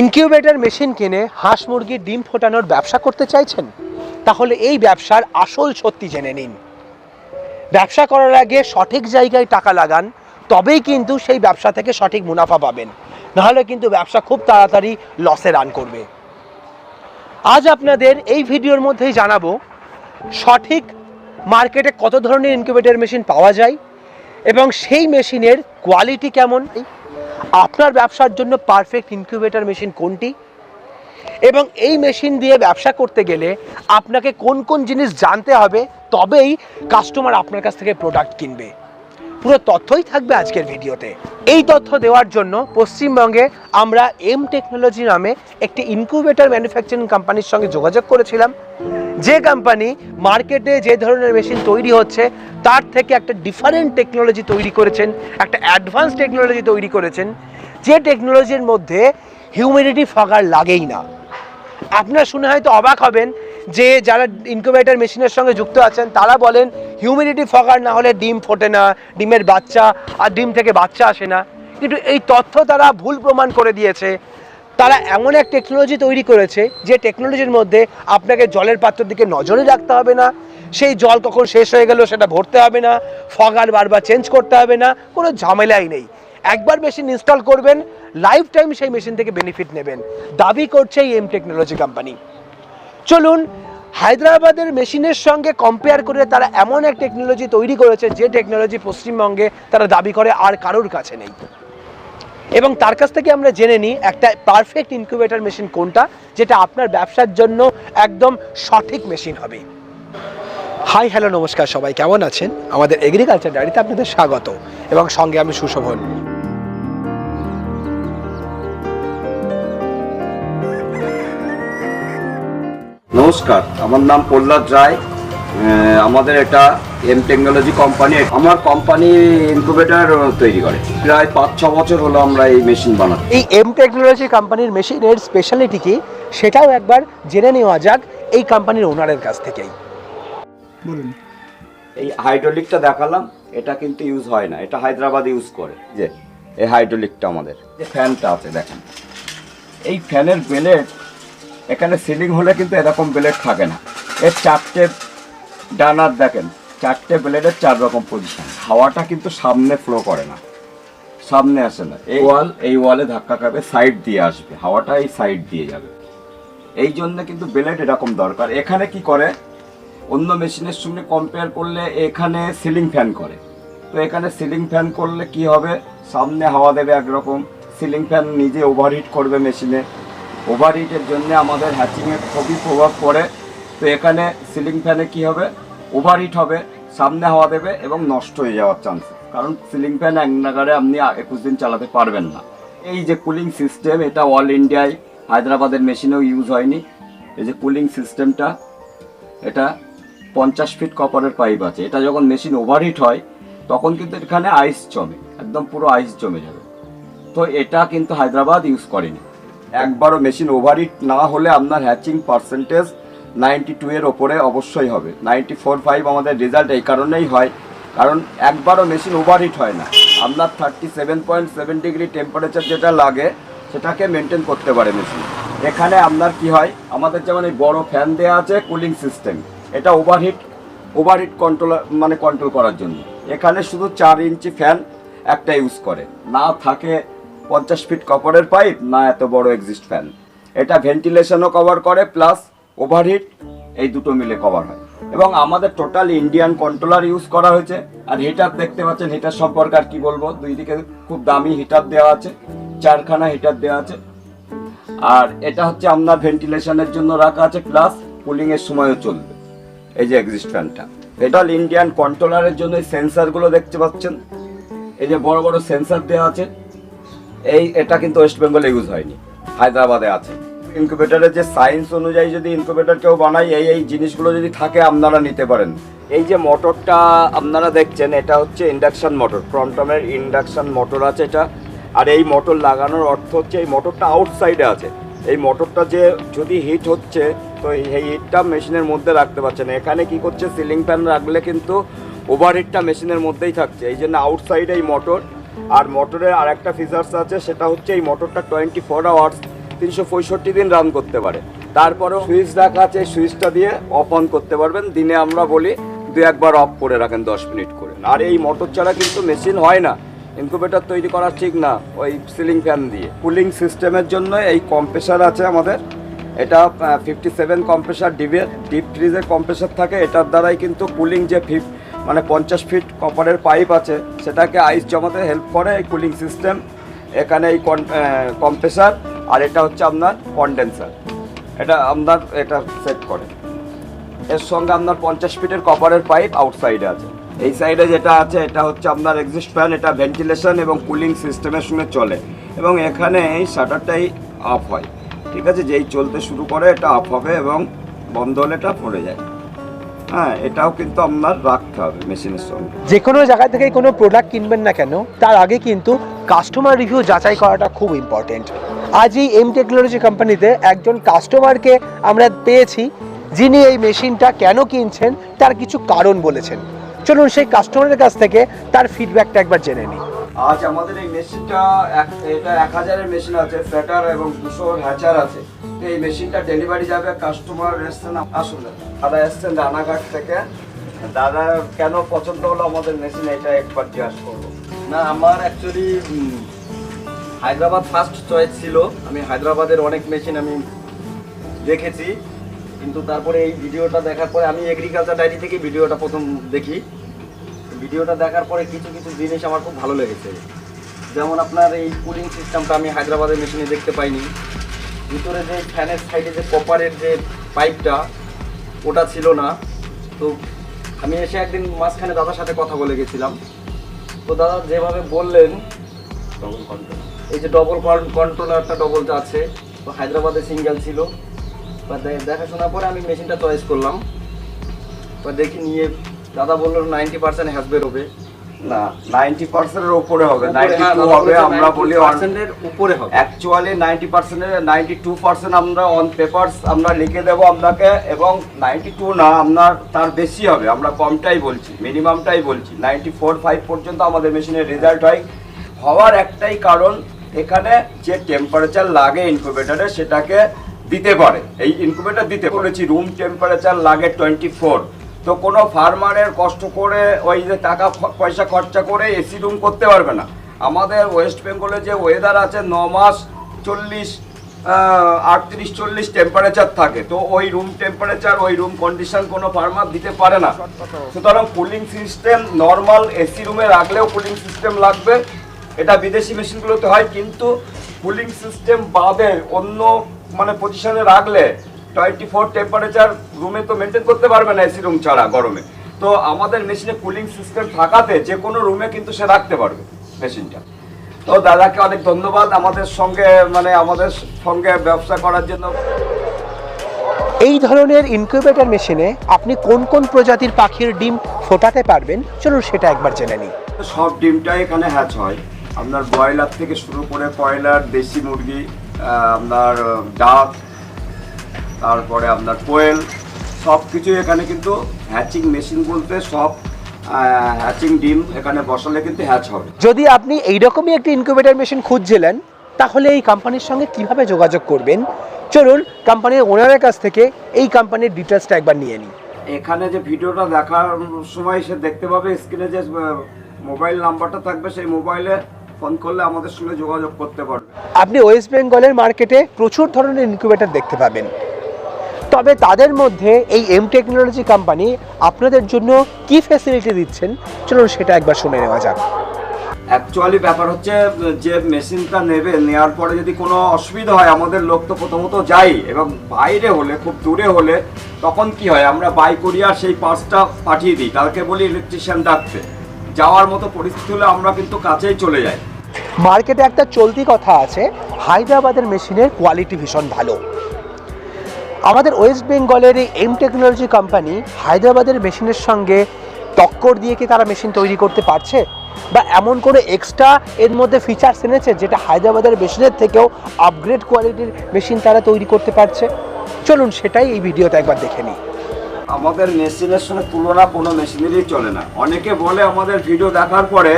Incubator machine কিনে হাঁস মুরগির ডিম ফোটানোর ব্যবসা করতে চাইছেন? তাহলে এই ব্যবসার আসল সত্যি জেনে নিন। ব্যবসা করার আগে সঠিক জায়গায় টাকা লাগান, তবেই কিন্তু সেই ব্যবসা থেকে সঠিক মুনাফা পাবেন। নাহলে কিন্তু ব্যবসা খুব তাড়াতাড়ি লসে রান করবে। আজ আপনাদের এই ভিডিওর মধ্যেই জানাব, সঠিক মার্কেটে কত ধরনের ইনকিউবেটর মেশিন পাওয়া যায় এবং সেই মেশিনের কোয়ালিটি কেমন? আপনার ব্যবসার জন্য পারফেক্ট ইনকিউবেটর মেশিন কোনটি? এবং এই মেশিন দিয়ে ব্যবসা করতে গেলে আপনাকে কোন কোন জিনিস জানতে হবে, তবেই কাস্টমার আপনার কাছ থেকে প্রোডাক্ট কিনবে। পুরো তথ্যই থাকবে আজকের ভিডিওতে। এই তথ্য দেওয়ার জন্য পশ্চিমবঙ্গে আমরা এম টেকনোলজি নামে একটি ইনকিউবেটর ম্যানুফ্যাকচারিং কোম্পানির সঙ্গে যোগাযোগ করেছিলাম। যে কোম্পানি মার্কেটে যে ধরনের মেশিন তৈরি হচ্ছে, তার থেকে একটা ডিফারেন্ট টেকনোলজি তৈরি করেছেন, একটা অ্যাডভান্স টেকনোলজি তৈরি করেছেন, যে টেকনোলজির মধ্যে হিউমিডিটি ফাগার লাগেই না। আপনার শুনে হয়তো অবাক হবেন যে যারা ইনকিউবেটর মেশিনের সঙ্গে যুক্ত আছেন, তারা বলেন হিউমিডিটি ফগার না হলে ডিম ফোটে না, ডিমের বাচ্চা আর ডিম থেকে বাচ্চা আসে না। কিন্তু এই তথ্য তারা ভুল প্রমাণ করে দিয়েছে। তারা এমন এক টেকনোলজি তৈরি করেছে যে টেকনোলজির মধ্যে আপনাকে জলের পাত্রের দিকে নজরে রাখতে হবে না। সেই জল কখন শেষ হয়ে গেল সেটা ভরতে হবে না ফগার বারবার চেঞ্জ করতে হবে না, কোনো ঝামেলাই নেই। একবার মেশিন ইনস্টল করবেন লাইফ টাইম সেই মেশিন থেকে বেনিফিট নেবেন। দাবি করছে এই এম টেকনোলজি কোম্পানি চলুন, হায়দ্রাবাদের মেশিনের সঙ্গে কম্পেয়ার করে তারা এমন এক টেকনোলজি তৈরি করেছে যে টেকনোলজি পশ্চিমবঙ্গে তারা দাবি করে আর কারোর কাছে নেই। এবং তার কাছ থেকে আমরা জেনে নিই একটা পারফেক্ট ইনকিউবেটর মেশিন কোনটা, যেটা আপনার ব্যবসার জন্য একদম সঠিক মেশিন হবে। হাই হ্যালো নমস্কার সবাই, কেমন আছেন? আমাদের এগ্রিকালচার ডায়েরিতে আপনাদের স্বাগত, এবং সঙ্গে আমি সুশোভন। নমস্কার, আমার নাম প্রহ্লাদ রায় আমাদের এটা এম টেকনোলজি কোম্পানি আমার কোম্পানি ইনকুবেটর তৈরি করে। প্রায় পাঁচ ছ বছর হলো আমরা এই মেশিন বানাচ্ছি। এই এম টেকনোলজি কোম্পানির মেশিনের স্পেশালিটি কি সেটাও একবার জেনে নেওয়া যাক এই কোম্পানির ওনারের কাছ থেকেই। বলুন। এই হাইড্রোলিকটা দেখালাম এটা কিন্তু ইউজ হয় না এটা হায়দ্রাবাদ ইউজ করে। যে এই হাইড্রোলিকটা আমাদের। যে ফ্যানটা আছে দেখেন। এই ফ্যানের ব্লেড এখানে সিলিং হলে কিন্তু এরকম ব্লেড থাকে না। এর চারটে ডানার দেখেন, চারটে ব্লেডের চার রকম পজিশন হাওয়াটা কিন্তু সামনে ফ্লো করে না। সামনে আসে না। এই ওয়াল এই ওয়ালে ধাক্কা খাবে সাইড দিয়ে আসবে। হাওয়াটা এই সাইড দিয়ে যাবে। এই জন্য কিন্তু ব্লেড এরকম দরকার। এখানে কি করে? অন্য মেশিনের সঙ্গে কম্পেয়ার করলে এখানে সিলিং ফ্যান করে। তো এখানে সিলিং ফ্যান করলে কি হবে? সামনে হাওয়া দেবে একরকম। সিলিং ফ্যান নিজে ওভারহিট করবে মেশিনে। ওভারহিটের জন্য আমাদের হ্যাচিংয়ে খুবই প্রভাব পড়ে। তো এখানে সিলিং ফ্যানে কি হবে? ওভারহিট হবে, সামনে হাওয়া দেবে এবং নষ্ট হয়ে যাওয়ার চান্স কারণ সিলিং ফ্যান এক নাগারে আপনি একুশ দিন চালাতে পারবেন না। এই যে কুলিং সিস্টেম এটা অল ইন্ডিয়ায় হায়দ্রাবাদের মেশিনেও ইউজ হয়নি। এই যে কুলিং সিস্টেমটা এটা পঞ্চাশ ফিট কপারের পাইপ আছে। এটা যখন মেশিন ওভারহিট হয়, তখন কিন্তু এখানে আইস জমে, একদম পুরো আইস জমে যাবে। তো এটা কিন্তু হায়দ্রাবাদ ইউজ করেনি। একবারও মেশিন ওভারহিট না হলে আপনার হ্যাচিং পার্সেন্টেজ নাইনটি টু এর ওপরে অবশ্যই হবে। নাইনটি ফোর ফাইভ আমাদের রেজাল্ট এই কারণেই হয়, কারণ একবারও মেশিন ওভারহিট হয় না। আপনার thirty seven point seven degree temperature যেটা লাগে, সেটাকে মেনটেন করতে পারে মেশিন এখানে আপনার কি হয়, আমাদের যেমন এই বড় ফ্যান দেওয়া আছে কুলিং সিস্টেম এটা ওভারহিট ওভারহিট কন্ট্রোল মানে কন্ট্রোল করার জন্য। এখানে শুধু চার ইঞ্চি ফ্যান একটা ইউজ করে। না থাকে পঞ্চাশ ফিট কপারের পাইপ না এত বড় এক্সিস্ট ফ্যান এটা ভেন্টিলেশনও কভার করে প্লাস ওভারহিট এই দুটো মিলে কভার হয়। এবং আমাদের টোটাল ইন্ডিয়ান কন্ট্রোলার ইউজ করা হয়েছে। আর হিটার দেখতে পাচ্ছেন হিটার সম্পর্কে আর কি বলব? দুই দিকে খুব দামি হিটার দেওয়া আছে, চারখানা হিটার দেওয়া আছে। আর এটা হচ্ছে আপনার ভেন্টিলেশনের জন্য রাখা আছে প্লাস কুলিং এর সময়ও চলবে। এই যে এক্সিস্ট ফ্যানটা এটা ইন্ডিয়ান কন্ট্রোলারের জন্য এই সেন্সারগুলো দেখতে পাচ্ছেন। এই যে বড় বড় সেন্সার দেওয়া আছে। এই, এটা কিন্তু ওয়েস্ট বেঙ্গলে ইউজ হয়নি। হায়দ্রাবাদে আছে। ইনকিউবেটরের যে সায়েন্স অনুযায়ী যদি ইনকিউবেটর কেউ বানায়, এই এই জিনিসগুলো যদি থাকে, আপনারা নিতে পারেন। এই যে মোটরটা আপনারা দেখছেন, এটা হচ্ছে ইন্ডাকশান মোটর ফ্রন্টমের ইন্ডাকশান মোটর আছে এটা। আর এই মোটর লাগানোর অর্থ হচ্ছে, এই মোটরটা আউটসাইডে আছে। এই মোটরটা যে যদি হিট হচ্ছে, তো এই হিটটা মেশিনের মধ্যে রাখতে পারছে না। এখানে কি করছে সিলিং ফ্যান রাখলে কিন্তু ওভার হিটটা মেশিনের মধ্যেই থাকছে। এই জন্য আউটসাইডে এই মোটর আর মোটরের আর একটা ফিচার্স আছে, সেটা হচ্ছে এই মোটরটা টোয়েন্টি ফোর আওয়ার্স তিনশো পঁয়ষট্টি দিন রান করতে পারে। তারপরেও সুইচ রাখা আছে সুইচটা দিয়ে অফ অন করতে পারবেন। দিনে আমরা বলি দু একবার অফ করে রাখেন দশ মিনিট করে। আর এই মোটর ছাড়া কিন্তু মেশিন হয় না। ইনকুবেটর তৈরি করা ঠিক না, ওই সিলিং ফ্যান দিয়ে। কুলিং সিস্টেমের জন্য এই কম্প্রেসার আছে আমাদের। এটা ফিফটি সেভেন কম্প্রেসার ডিপের ডিপ ফ্রিজের কম্প্রেসার থাকে। এটার দ্বারাই কিন্তু কুলিং যে ফিফ মানে পঞ্চাশ ফিট কপারের পাইপ আছে, সেটাকে আইস জমাতে হেল্প করে এই কুলিং সিস্টেম এখানে এই কম্প্রেসার আর এটা হচ্ছে আপনার কন্ডেন্সার এটা আপনার এটা সেট করে। এর সঙ্গে আপনার পঞ্চাশ ফিটের কপারের পাইপ আউটসাইডে আছে। এই সাইডে যেটা আছে, এটা হচ্ছে আপনার এক্সিস্ট ফ্যান এটা ভেন্টিলেশন এবং কুলিং সিস্টেমের সঙ্গে চলে। এবং এখানে এই শাটারটাই অফ হয়। ঠিক আছে? যেই চলতে শুরু করে, এটা অফ হবে এবং বন্ধ হলে এটা পড়ে যায়। হ্যাঁ এটাও কিন্তু আপনার রাখতে হবে মেশিনের সঙ্গে। যে কোনো জায়গা থেকে কোনো প্রোডাক্ট কিনবেন না কেন, তার আগে কিন্তু কাস্টমার রিভিউ যাচাই করাটা খুব ইম্পর্টেন্ট আজ এই এম টেকনোলজি কোম্পানিতে একজন কাস্টমারকে আমরা পেয়েছি যিনি এই মেশিনটা কেন কিনছেন তার কিছু কারণ বলেছেন। চলুন সেই কাস্টমারের কাছ থেকে তার ফিডব্যাকটা একবার জেনে নিই। আজ আমাদের এই মেশিনটা এটা এক হাজারের মেশিন আছে ফ্যাটার এবং দুশো হ্যাচার আছে। তো এই মেশিনটা ডেলিভারি যাবে কাস্টমার এসছেন আসুন দাদা এসছেন রানাঘাট থেকে। দাদা কেন পছন্দ হলো আমাদের মেশিন এটা একবার জিজ্ঞাসা করব না আমার অ্যাকচুয়ালি হায়দ্রাবাদ ফার্স্ট চয়েস ছিল। আমি হায়দ্রাবাদের অনেক মেশিন আমি দেখেছি। কিন্তু তারপরে এই ভিডিওটা দেখার পরে আমি এগ্রিকালচার ডায়েরি থেকে ভিডিওটা প্রথম দেখি। ভিডিওটা দেখার পরে কিছু কিছু জিনিস আমার খুব ভালো লেগেছে। যেমন আপনার এই কুলিং সিস্টেমটা আমি হায়দ্রাবাদের মেশিনে দেখতে পাইনি। ভিতরে যে ফ্যানের সাইডে যে কপারের যে পাইপটা ওটা ছিল না। তো আমি এসে একদিন মাঝখানে দাদার সাথে কথা বলে গেছিলাম। তো দাদা যেভাবে বললেন এই যে ডবল কন্ট্রোলারটা ডবল আছে তো হায়দ্রাবাদে সিঙ্গেল ছিল। বা দে- দেখাশোনার পরে আমি মেশিনটা চয়েস করলাম। বা দেখি নিয়ে দাদা বলল নাইনটি পার্সেন্ট হ্যাজ বেরোবে না নাইনটি পার্সেন্টের উপরে হবে উপরে, নাইনটি হ্যাঁ, টু দাদা হবে আমরা বলি 90% এর উপরে হবে। অ্যাকচুয়ালি নাইনটি পার্সেন্টের নাইনটি টু পার্সেন্ট আমরা অন পেপারস আমরা লিখে দেবো আপনাকে এবং নাইনটি টু না আপনার তার বেশি হবে আমরা কমটাই বলছি মিনিমামটাই বলছি। নাইনটি ফোর ফাইভ পর্যন্ত আমাদের মেশিনের রেজাল্ট হয়। হওয়ার একটাই কারণ এখানে যে টেম্পারেচার লাগে ইনকুবেটারে সেটাকে দিতে পারে। এই ইনকুবেটার দিতে বলেছি রুম টেম্পারেচার লাগে টোয়েন্টি ফোর তো কোনো ফার্মারের কষ্ট করে ওই যে টাকা পয়সা খরচা করে এসি রুম করতে পারবে না। আমাদের ওয়েস্ট বেঙ্গলে যে ওয়েদার আছে, ন মাস চল্লিশ আটত্রিশ, চল্লিশ টেম্পারেচার থাকে। তো ওই রুম টেম্পারেচার ওই রুম কন্ডিশন কোনো ফার্মার দিতে পারে না। সুতরাং কুলিং সিস্টেম নর্মাল এসি রুমে রাখলেও কুলিং সিস্টেম লাগবে। এটা বিদেশি মেশিনগুলোতে হয় কিন্তু কুলিং সিস্টেম বাদে অন্য মানে পজিশনে রাখলে টোয়েন্টি ফোর টেম্পারেচার রুমে তো মেনটেন করতে পারবে না এসি রুম ছাড়া গরমে। তো আমাদের মেশিনে কুলিং সিস্টেম থাকাতে যে কোনো রুমে কিন্তু সে রাখতে পারবে মেশিনটা। তো দাদাকে অনেক ধন্যবাদ আমাদের সঙ্গে মানে আমাদের সঙ্গে ব্যবসা করার জন্য। এই ধরনের ইনকিউবেটর মেশিনে আপনি কোন কোন প্রজাতির পাখির ডিম ফোটাতে পারবেন? চলুন সেটা একবার জেনে নিই। সব ডিমটাই এখানে হ্যাচ হয়। আপনার ব্রয়লার থেকে শুরু করে কয়লার দেশি মুরগি আপনার ডাক তারপরে আপনার কোয়েল সব কিছুই এখানে কিন্তু হ্যাচিং মেশিন বলতে সব হ্যাচিং ডিম এখানে বসালে কিন্তু হ্যাচ হবে। যদি আপনি এইরকমই একটি ইনকিউবেটর মেশিন খুঁজছিলেন তাহলে এই কোম্পানির সঙ্গে কীভাবে যোগাযোগ করবেন? চলুন কোম্পানির ওনারের কাছ থেকে এই কোম্পানির ডিটেলসটা একবার নিয়ে নিই। এখানে যে ভিডিওটা দেখার সময় সে দেখতে পাবে স্ক্রিনে যে মোবাইল নাম্বারটা থাকবে সেই মোবাইলে ফোন করলে আমাদের সঙ্গে যোগাযোগ করতে পারবে। আপনি ওয়েস্ট বেঙ্গলের মার্কেটে প্রচুর ধরনের ইনকিউবেটর দেখতে পাবেন। তবে তাদের মধ্যে এই এম টেকনোলজি কোম্পানি আপনাদের জন্য কি ফ্যাসিলিটি দিচ্ছেন? চলুন সেটা একবার শুনে নেওয়া যাক। অ্যাকচুয়ালি ব্যাপার হচ্ছে যে মেশিনটা নেবে নেওয়ার পরে যদি কোনো অসুবিধা হয় আমাদের লোক তো প্রথমত যাই এবং বাইরে হলে খুব দূরে হলে তখন কি হয় আমরা বাই করিয়ার সেই পার্সটা পাঠিয়ে দিই। তাকে বলি ইলেকট্রিশিয়ান ডাকতে। যাওয়ার মতো পরিস্থিতি হলে আমরা কিন্তু কাছেই চলে যাই। মার্কেটে একটা চলতি কথা আছে, হায়দ্রাবাদের মেশিনের কোয়ালিটি ভীষণ ভালো। আমাদের ওয়েস্ট বেঙ্গলের এই এম টেকনোলজি কোম্পানি হায়দ্রাবাদের মেশিনের সঙ্গে টক্কর দিয়ে কি তারা মেশিন তৈরি করতে পারছে? বা এমন কোনো এক্সট্রা এর মধ্যে ফিচার্স এনেছে যেটা হায়দ্রাবাদের মেশিনের থেকেও আপগ্রেড কোয়ালিটির মেশিন তারা তৈরি করতে পারছে? চলুন সেটাই এই ভিডিওতে একবার দেখে নিই। আমাদের মেশিনের সঙ্গে তুলনা কোনো মেশিনেরই চলে না। অনেকে বলে আমাদের ভিডিও দেখার পরে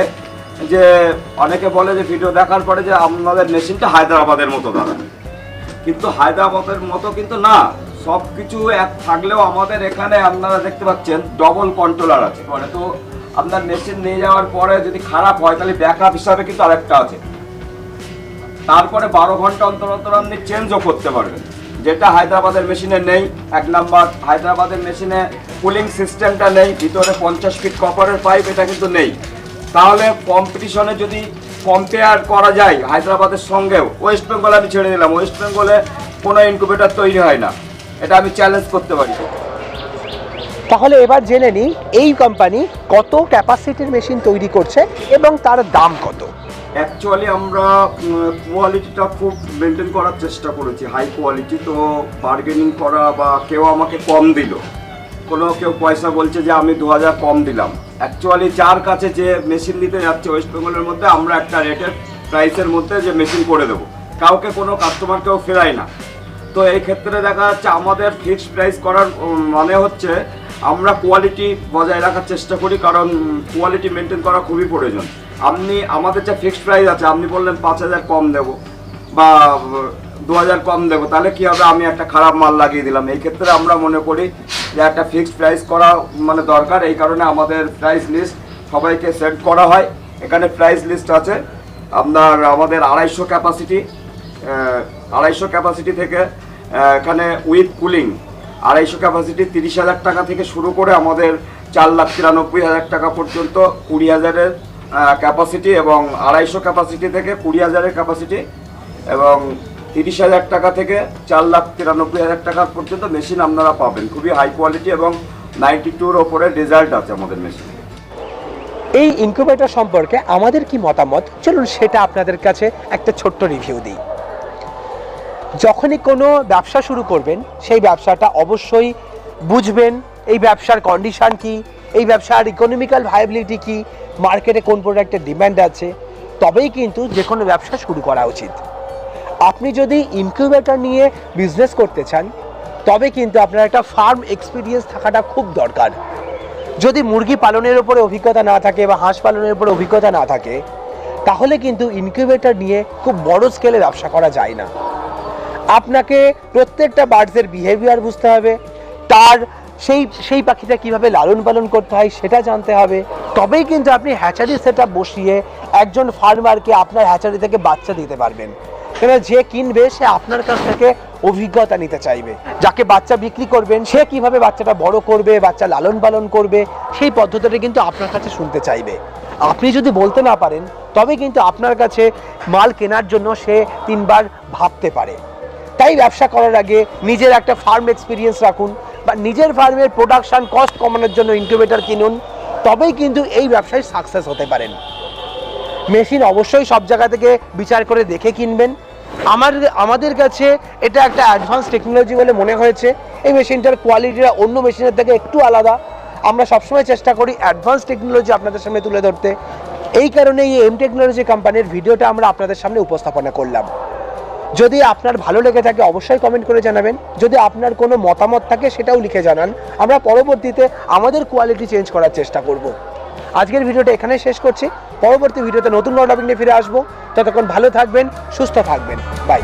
যে অনেকে বলে যে ভিডিও দেখার পরে যে আমাদের মেশিনটা হায়দ্রাবাদের মতো দাদা। কিন্তু হায়দ্রাবাদের মতো কিন্তু না। সব কিছু এক থাকলেও আমাদের এখানে আপনারা দেখতে পাচ্ছেন ডবল কন্ট্রোলার আছে। মানে তো আপনার মেশিন নিয়ে যাওয়ার পরে যদি খারাপ হয়, তাহলে ব্যাকআপ হিসাবে কিন্তু আরেকটা আছে। তারপরে বারো ঘণ্টা অন্তর অন্তর আপনি চেঞ্জও করতে পারবেন। যেটা হায়দ্রাবাদের মেশিনে নেই, এক নাম্বার হায়দ্রাবাদের মেশিনে কুলিং সিস্টেমটা নেই, ভিতরে পঞ্চাশ ফিট কপারের পাইপ এটা কিন্তু নেই। তাহলে কম্পিটিশনে যদি কম্পেয়ার করা যায় হায়দ্রাবাদের সঙ্গেও ওয়েস্ট বেঙ্গল আমি ছেড়ে দিলাম। ওয়েস্ট বেঙ্গলে কোনো ইনকুবেটর তৈরি হয় না। এটা আমি চ্যালেঞ্জ করতে পারি। তাহলে এবার জেনে নিই এই কোম্পানি কত ক্যাপাসিটির মেশিন তৈরি করছে এবং তার দাম কত? অ্যাকচুয়ালি আমরা কোয়ালিটিটা খুব মেনটেন করার চেষ্টা করেছি। হাই কোয়ালিটি তো বার্গেনিং করা বা কেউ আমাকে কম দিল। কোনো কেউ পয়সা বলছে যে আমি দু হাজার কম দিলাম। অ্যাকচুয়ালি যার কাছে যে মেশিন নিতে যাচ্ছে ওয়েস্ট বেঙ্গলের মধ্যে, আমরা একটা রেটের প্রাইসের মধ্যে যে মেশিন করে দেবো। কাউকে কোনো কাস্টমারকেও ফেরাই না। তো এই ক্ষেত্রে দেখা যাচ্ছে আমাদের ফিক্সড প্রাইস করার মানে হচ্ছে আমরা কোয়ালিটি বজায় রাখার চেষ্টা করি, কারণ কোয়ালিটি মেনটেন করা খুবই প্রয়োজন। আপনি, আমাদের যে ফিক্সড প্রাইস আছে, আপনি বললেন পাঁচ হাজার কম দেবো বা দু হাজার কম দেবো, তাহলে কি হবে? আমি একটা খারাপ মাল লাগিয়ে দিলাম। এই ক্ষেত্রে আমরা মনে করি যে একটা ফিক্সড প্রাইস করা মানে দরকার, এই কারণে আমাদের প্রাইস লিস্ট সবাইকে সেট করা হয়। এখানে প্রাইস লিস্ট আছে আপনার আমাদের আড়াইশো ক্যাপাসিটি আড়াইশো ক্যাপাসিটি থেকে এখানে উইথ কুলিং আড়াইশো ক্যাপাসিটি তিরিশ হাজার টাকা থেকে শুরু করে আমাদের চার লাখ তিরানব্বই হাজার টাকা পর্যন্ত কুড়ি হাজারের ক্যাপাসিটি এবং আড়াইশো ক্যাপাসিটি থেকে কুড়ি হাজারের ক্যাপাসিটি এবং তিরিশ হাজার টাকা থেকে চার লাখ তিরানব্বই হাজার টাকা পর্যন্ত মেশিন আপনারা পাবেন। খুবই হাই কোয়ালিটি এবং নাইনটি টুর ওপরে রেজাল্ট আছে আমাদের মেশিন এই ইনকিউবেটর সম্পর্কে আমাদের কি মতামত? চলুন সেটা আপনাদের কাছে একটা ছোট্ট রিভিউ দিই। যখনই কোনো ব্যবসা শুরু করবেন, সেই ব্যবসাটা অবশ্যই বুঝবেন, এই ব্যবসার কন্ডিশন কি, এই ব্যবসার ইকোনমিক্যাল ভায়াবিলিটি কি মার্কেটে কোন প্রোডাক্টের ডিম্যান্ড আছে, তবেই কিন্তু যে কোনো ব্যবসা শুরু করা উচিত। আপনি যদি ইনকিউবেটর নিয়ে বিজনেস করতে চান, তবে কিন্তু আপনার একটা ফার্ম এক্সপিরিয়েন্স থাকাটা খুব দরকার। যদি মুরগি পালনের উপরে অভিজ্ঞতা না থাকে বা হাঁস পালনের উপরে অভিজ্ঞতা না থাকে, তাহলে কিন্তু ইনকিউবেটর নিয়ে খুব বড় স্কেলে ব্যবসা করা যায় না। আপনাকে প্রত্যেকটা বার্ডসের বিহেভিয়ার বুঝতে হবে, তার সেই সেই পাখিটা কীভাবে লালন পালন করতে হয় সেটা জানতে হবে। তবেই কিন্তু আপনি হ্যাচারি সেট বসিয়ে একজন ফার্মারকে আপনার হ্যাচারি থেকে বাচ্চা দিতে পারবেন। কেন যে কিনবে, সে আপনার কাছ থেকে অভিজ্ঞতা নিতে চাইবে। যাকে বাচ্চা বিক্রি করবেন, সে কীভাবে বাচ্চাটা বড় করবে, বাচ্চা লালন পালন করবে, সেই পদ্ধতিটা কিন্তু আপনার কাছে শুনতে চাইবে। আপনি যদি বলতে না পারেন, তবে কিন্তু আপনার কাছে মাল কেনার জন্য সে তিনবার ভাবতে পারে। তাই ব্যবসা করার আগে নিজের একটা ফার্ম এক্সপিরিয়েন্স রাখুন বা নিজের ফার্মের প্রোডাকশন কস্ট কমানোর জন্য ইনকিউবেটর কিনুন, তবেই কিন্তু এই ব্যবসায় সাকসেস হতে পারেন। মেশিন অবশ্যই সব জায়গা থেকে বিচার করে দেখে কিনবেন। আমার, আমাদের কাছে এটা একটা অ্যাডভান্স টেকনোলজি বলে মনে হয়েছে। এই মেশিনটার কোয়ালিটিটা অন্য মেশিনের থেকে একটু আলাদা। আমরা সবসময় চেষ্টা করি অ্যাডভান্স টেকনোলজি আপনাদের সামনে তুলে ধরতে। এই কারণে এই এম টেকনোলজি কোম্পানির ভিডিওটা আমরা আপনাদের সামনে উপস্থাপনা করলাম। যদি আপনার ভালো লেগে থাকে অবশ্যই কমেন্ট করে জানাবেন। যদি আপনার কোনো মতামত থাকে সেটাও লিখে জানান। আমরা পরবর্তীতে আমাদের কোয়ালিটি চেঞ্জ করার চেষ্টা করব। আজকের ভিডিওটা এখানে শেষ করছি। পরবর্তী ভিডিওতে নতুন কোনো টপিক নিয়ে ফিরে আসব। ততক্ষণ ভালো থাকবেন সুস্থ থাকবেন। বাই